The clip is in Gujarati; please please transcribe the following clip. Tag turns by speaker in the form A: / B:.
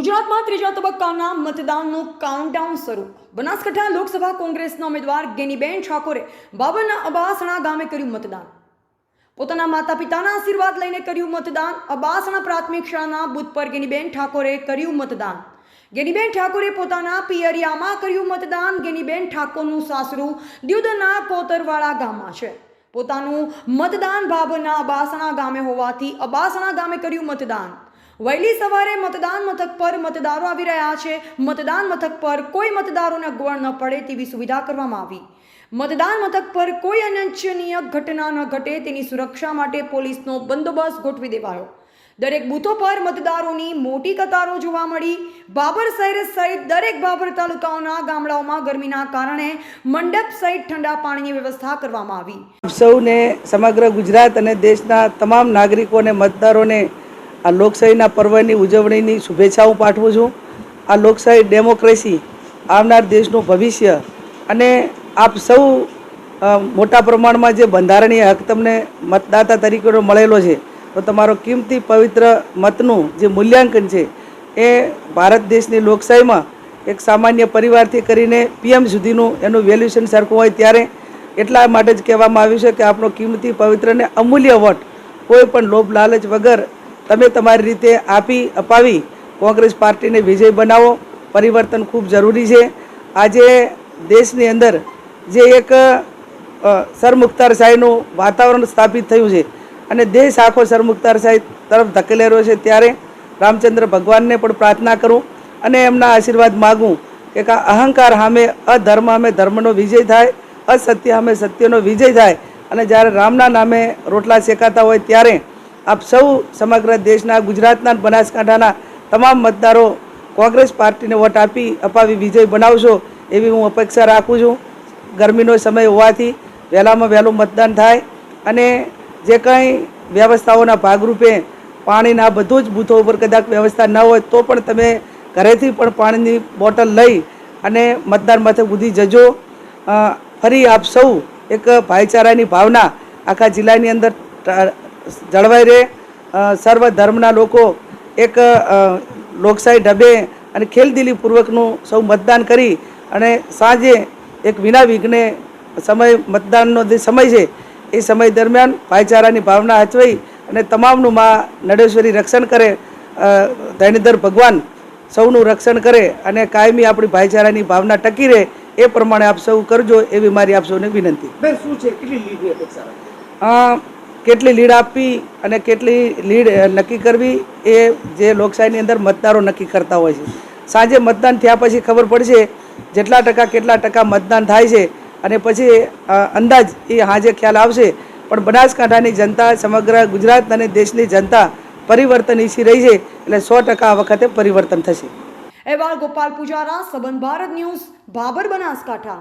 A: ગુજરાતમાં ત્રીજા તબક્કાના મતદાનનું કાઉન્ટડાઉન શરૂ. બનાસકાંઠા લોકસભા કોંગ્રેસના ઉમેદવાર ગેનીબેન ઠાકોરે બાબરના અબાસણા ગામે કર્યું મતદાન. પોતાના માતા પિતાના આશીર્વાદ લઈને કર્યું મતદાન. અબાસણા પ્રાથમિક શાળાના બુથ પર ગેનીબેન ઠાકોરે કર્યું મતદાન. ગેનીબેન ઠાકોરે પોતાના પિયરિયામાં કર્યું મતદાન. ગેનીબેન ઠાકોરનું સાસરું દ્યુદના કોતરવાળા ગામમાં છે. પોતાનું મતદાન બાબરના અબાસણા ગામે હોવાથી અબાસણા ગામે કર્યું મતદાન. વહેલી સવારે મતદાન મથક પર મતદારો આવી રહ્યા છે. મતદાન મથક પર કોઈ મતદારોને અગવડ ન પડે તેવી સુવિધા કરવામાં આવી. મતદાન મથક પર કોઈ અનિચ્છનીય ઘટના ન ઘટે તેની સુરક્ષા માટે પોલીસનો બંદોબસ્ત ગોઠવી દેવાયો. દરેક બૂથો પર મતદારોની મોટી કતારો જોવા મળી. બાબર શહેર સહિત દરેક બાબર તાલુકાઓના ગામડાઓમાં ગરમીના કારણે મંડપ સહિત ઠંડા પાણીની વ્યવસ્થા કરવામાં આવી.
B: સૌને સમગ્ર ગુજરાત અને દેશના તમામ નાગરિકોને મતદારોને આ લોકશાહીના પર્વની ઉજવણીની શુભેચ્છાઓ પાઠવું છું. આ લોકશાહી ડેમોક્રેસી આવનાર દેશનું ભવિષ્ય અને આપ સૌ મોટા પ્રમાણમાં જે બંધારણીય હક તમને મતદાતા તરીકેનો મળેલો છે, તો તમારો કિંમતી પવિત્ર મતનું જે મૂલ્યાંકન છે, એ ભારત દેશની લોકશાહીમાં એક સામાન્ય પરિવારથી કરીને પીએમ સુધીનું એનું વેલ્યુશન સરખું હોય ત્યારે એટલા માટે જ કહેવામાં આવ્યું છે કે આપણો કિંમતી પવિત્ર અને અમૂલ્ય વોટ કોઈ પણ લોભ લાલચ વગર તમે તમારી રીતે આપી અપાવી કોંગ્રેસ પાર્ટીને વિજય બનાવો. પરિવર્તન ખૂબ જરૂરી છે. આજે દેશની અંદર જે એક અ, સરમુખતારશાહીનું વાતાવરણ સ્થાપિત થયું છે અને દેશ આખો સરમુખતારશાહી તરફ ધકેલે રહ્યો છે ત્યારે રામચંદ્ર ભગવાનને પણ પ્રાર્થના કરું અને એમના આશીર્વાદ માગું કે કા અહંકાર સામે અધર્મ સામે ધર્મનો વિજય થાય અસત્ય સામે સત્યનો વિજય થાય. અને જ્યારે રામના નામે રોટલા શેકાતા હોય ત્યારે આપ સૌ સમગ્ર દેશના, ગુજરાતના બનાસકાંઠાના તમામ મતદારો કોંગ્રેસ પાર્ટીને વોટ આપી અપાવી વિજય બનાવશો એવી હું અપેક્ષા રાખું છું. ગરમીનો સમય હોવાથી વહેલામાં વહેલું મતદાન થાય અને જે કંઈ વ્યવસ્થાઓના ભાગરૂપે પાણીના બધું જ બૂથો ઉપર કદાચ વ્યવસ્થા ન હોય તો પણ તમે ઘરેથી પણ પાણીની બોટલ લઈ અને મતદાન મથક સુધી જજો. ફરી આપ સૌ એક ભાઈચારાની ભાવના આખા જિલ્લાની અંદર જળવાઈ રહે. સર્વ ધર્મના લોકો એક લોકશાહી ઢબે અને ખેલદિલીપૂર્વકનું સૌ મતદાન કરી અને સાંજે એક વિના વિઘ્ને સમય મતદાનનો જે સમય છે એ સમય દરમિયાન ભાઈચારાની ભાવના હચવાઈ અને તમામનું મા નડેશ્વરી રક્ષણ કરે. ધૈનધર ભગવાન સૌનું રક્ષણ કરે અને કાયમી આપણી ભાઈચારાની ભાવના ટકી રહે એ પ્રમાણે આપ સૌ કરજો એવી મારી આપ સૌને વિનંતી.
C: શું છે? કેટલી લીડની અપેક્ષા
B: કેટલી લીડ આપવી અને કેટલી લીડ નક્કી કરવી એ જે લોકશાહીની અંદર મતદારો નક્કી કરતા હોય છે. સાંજે મતદાન થયા પછી ખબર પડશે જેટલા ટકા કેટલા ટકા મતદાન થાય છે અને પછી અંદાજ એ હાજે ખ્યાલ આવશે. પણ બનાસકાંઠાની જનતા, સમગ્ર ગુજરાત અને દેશની જનતા પરિવર્તન ઈચ્છી રહી છે એટલે સો ટકા આ વખતે પરિવર્તન થશે.
A: અહેવાલ ગોપાલ પૂજારા, સબંધ ભારત ન્યૂઝ, બાબર બનાસકાંઠા.